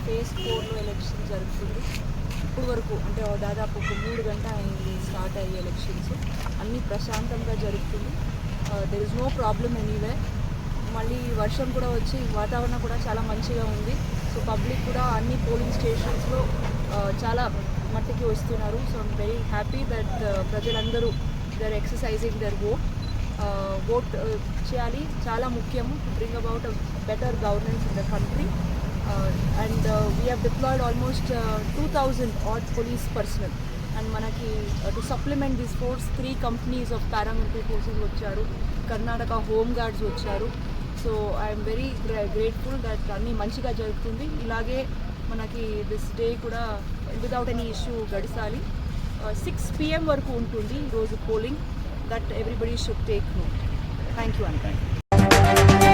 Face ఫోర్లో election జరుగుతుంది ఇప్పుడు వరకు అంటే దాదాపు ఒక మూడు గంట అయింది స్టార్ట్ అయ్యే ఎలక్షన్స్ అన్నీ ప్రశాంతంగా జరుగుతుంది there is no problem anyway మళ్ళీ వర్షం కూడా వచ్చి వాతావరణం కూడా చాలా మంచిగా ఉంది సో పబ్లిక్ కూడా అన్ని పోలింగ్ స్టేషన్స్లో చాలా మట్టికి వస్తున్నారు so I'm very happy that ప్రజలందరూ their exercising their vote vote చేయాలి. చాలా ముఖ్యము to bring about better governance in the country and we have deployed almost two thousand odd police personnel and మనకి to supplement this force three companies of paramilitary forces వచ్చారు. Karnataka home guards వచ్చారు. So I'm very grateful that అన్నీ మంచిగా జరుగుతుంది. ఇలాగే మనకి this day కూడా without any issue గడిచాలి సిక్స్ పిఎం వరకు ఉంటుంది ఈరోజు polling that everybody should take note. Thank you, Anand.